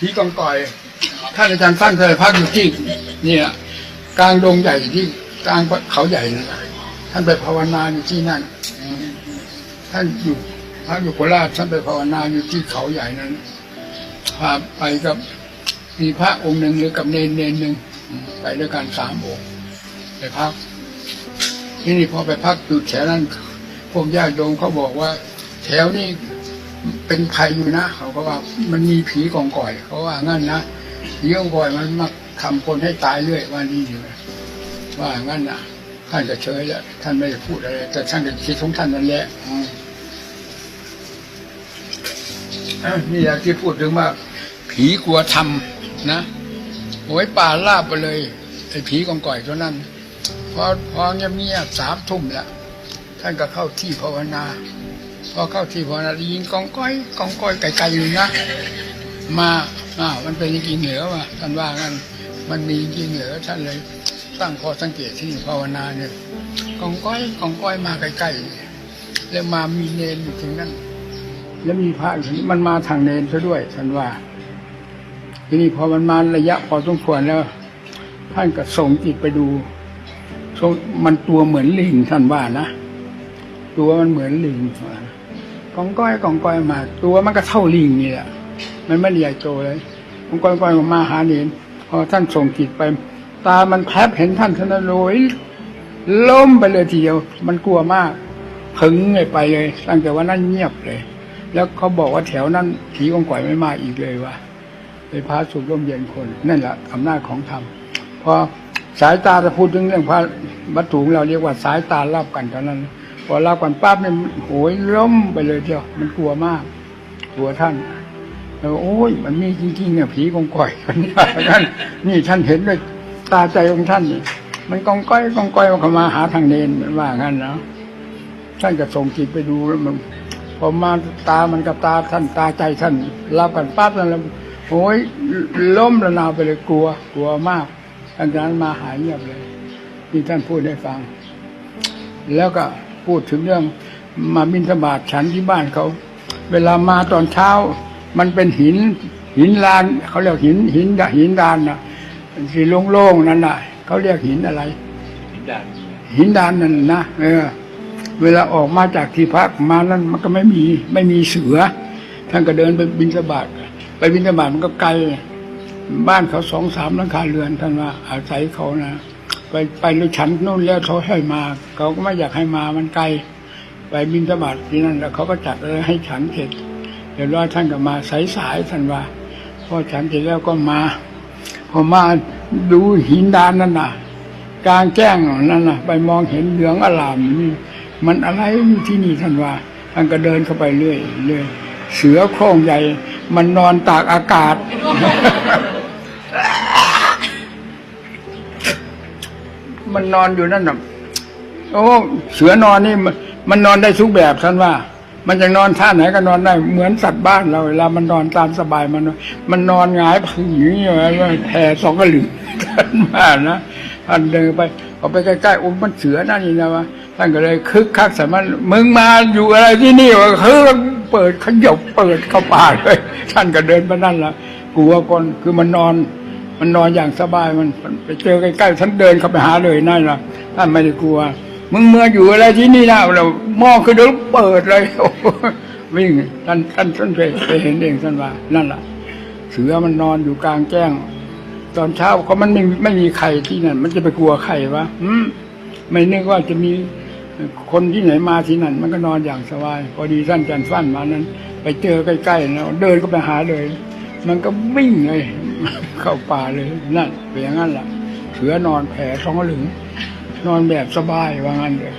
ผีกองกอย ท่านอาจารย์ฟั่นเคยพักอยู่ที่เนี่ยกลางดงใหญ่ที่กลางเขาใหญ่นะท่านไปภาวนาอยู่ที่นั่น ท่านอยู่พักอยู่โคราชท่านไปภาวนาอยู่ที่เขาใหญ่นั้นพาไปกับมีพระองค์หนึ่งหรือกับเนนเนนหนึ่งไปด้วยกันสามองค์ไปพักที่นี่พอไปพักอยู่แถวนั้นพวกญาติโยมเขาบอกว่า แถวนี้ เป็นใครอยู่นะเขาก็ว่ามันมีผีกองก่อยเขาว่างั้นนะผีกองก่อยมันมักทำคนให้ตายเรื่อยว่านี่อยู่ว่างั้นนะท่านก็เฉยแล้วท่านไม่ได้พูดอะไร แต่ท่านก็คิดของท่านนั่นแหละนี่แหละที่พูดถึงว่า ผีกลัวทำนะโอ้ยป่าลาบไปเลยไอ้ผีกองก่อยตัวนั้นพอพอเงียบเงียบสามทุ่มแล้วท่านก็เข้าที่ภาวนา พอเข้าที่ภาวนาได้ยินกองก้อยกองก้อยไกลๆอยู่นะมาอ้าวมันเป็นจริงเหรอวะท่านว่างั้นมันมีจริงเหรอท่านเลย ตั้งข้อสังเกตที่ภาวนาเนี่ยกองก้อยกองก้อยมาใกล้ๆแล้วมามีเนนอยู่ถึงนั้นแล้วมีพระอยู่นี่มันมาทางเนนซะด้วยท่านว่า ทีนี้พอมันมาระยะพอสมควรแล้ว ท่านก็ส่งจิตไปดูมันตัวเหมือนลิงท่านว่านะ ตัวมันเหมือนลิงกองก้อยกองก้อยมา ตัวมันก็เท่าลิงนี่แหละมันไม่ใหญ่โตเลยกองก้อยก้อยมาหาเนนพอท่านส่งจิตไป ตามันแทบเห็นท่านท่านนะโรยล้มไปเลยทีเดียว มันกลัวมากพึงเลยไปเลยตั้งแต่วันนั้นเงียบเลย แล้วเขาบอกว่าแถวนั้นผีกองก้อยไม่มาอีกเลยว่ะไปพาสุขร่มเย็นคนนั่นแหละอำนาจของธรรมพอสายตาจะพูดถึงเรื่องพระวัตถุของเราเรียกว่าสายตารับกันเท่านั้น พอรับกันปั๊บเนี่ยโหยล้มไปเลยเดียว มันกลัวมาก กลัวท่านแล้วโอ้ย มันมีจริงๆเนี่ยผีกองก่อยคนนี้ท่านนี่ท่านเห็นด้วยตาใจของท่านนี่มันกองก้อยกองก้อยมันเข้ามาหาทางเนนว่างั้นนะท่านก็ส่งจิตไปดูแล้วมันพอมาตามันกับตาท่านตาใจท่านรับกันปั๊บแล้วโอ้ยล้มระนาวไปเลยกลัว กลัวมากท่านนั้นมาหายเงียบเลยที่ท่านพูดให้ฟัง แล้วก็ พูดถึงเรื่องมาบินธบาตฉันที่บ้านเขา เวลามาตอนเช้า มันเป็นหินหินลานเขาเรียกหินหินหินดานนะสีโล่งๆนั่นน่ะเขาเรียกหินอะไร หินดานนั่นนะเออ เวลาออกมาจากที่พักมานั้นมันก็ไม่มีไม่มีเสือท่านก็เดินไปบินธบาตไปบินธบาตมันก็ไกล บ้านเขาสองสามหลังคาเรือนท่านว่าอาศัยเขานะ ไปไปแล้ฉันนู่นแล้วเขาให้มาเขาก็ไม่อยากให้มามันไกล ไปบินธบาตที่นั่นแล้วเขาก็จัดอะไรให้ฉันเสร็จเดี๋ยวรอท่านก็มาสายสายท่านว่าพอฉันเสร็จแล้วก็มา พอมาดูหินดานนั่นน่ะกลางแจ้งนั่นน่ะ ไปมองเห็นเหลืองอลามนี่มันอะไรอยู่ที่นี่ท่านว่าท่านก็เดินเข้าไปเรื่อยเรื่อยเสือโคร่งใหญ่ มันนอนตากอากาศ มันนอนอยู่นั่นน่ะโอ้เสือนอนนี่มันมันนอนได้ทุกแบบท่านว่า มันจะนอนท่าไหนก็นอนได้ เหมือนสัตว์บ้านเราเวลามันนอนตามสบายมันมันนอนหงายผึ่งอย่างนี้เลยแผ่สองกระหลึงท่านว่านะท่านเดินไปเอไปใกล้ๆโอ้มันเสือนั่นนี่นะวะท่านก็เลยคึกคักสามันมึงมาอยู่อะไรที่นี่วะคือเปิดขยบเปิดเข้าป่าเลย ท่านก็เดินไปนั่นละกลัวก่อนคือมันนอน มันนอนอย่างสบายมันไปเจอใกล้ๆท่านเดินเข้าไปหาเลยนั่นละท่านไม่ได้กลัว มึงเมื่ออยู่อะไรที่นี่นะเรามองคือเดี๋ยวเปิดเลยวิ่งท่านท่านท่านเคยไปเห็นเองท่านว่านั่นแหละเสือมันนอนอยู่กลางแจ้ง ตอนเช้าเขามันไม่ไม่มีใครที่นั่น มันจะไปกลัวใครวะอืมไม่นึกว่าจะมีคนที่ไหนมาที่นั่น มันก็นอนอย่างสบาย พอดีท่านจันทร์ฟันมานั้น ไปเจอใกล้ๆแล้วเดินก็ไปหาเลย มันก็วิ่งเลย เข้าป่าเลยนั่นเป็นอย่างนั้นแหละเสือนอนแผ่ท้องหลึง นอนแบบสบายว่างั้นเลย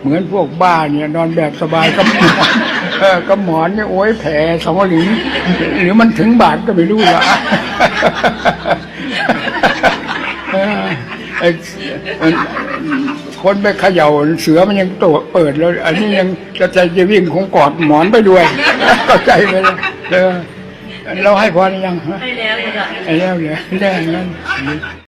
เหมือนพวกบ้าเนี่ย นอนแบบสบายก็หมอนเออก็หมอนเนี่ยโอ้ยแผลสองหลิงหรือมันถึงบาทก็ไม่รู้ละคนไปเขย่าเสือมันยังตัวเปิดแล้ว อันนี้ยังจะใจจะวิ่งคงกอดหมอนไปด้วยก็ใจไปเลยเออ เราให้พอหรือยังฮะให้แล้วคุณอะไอ้แล้วเหลือได้งั้น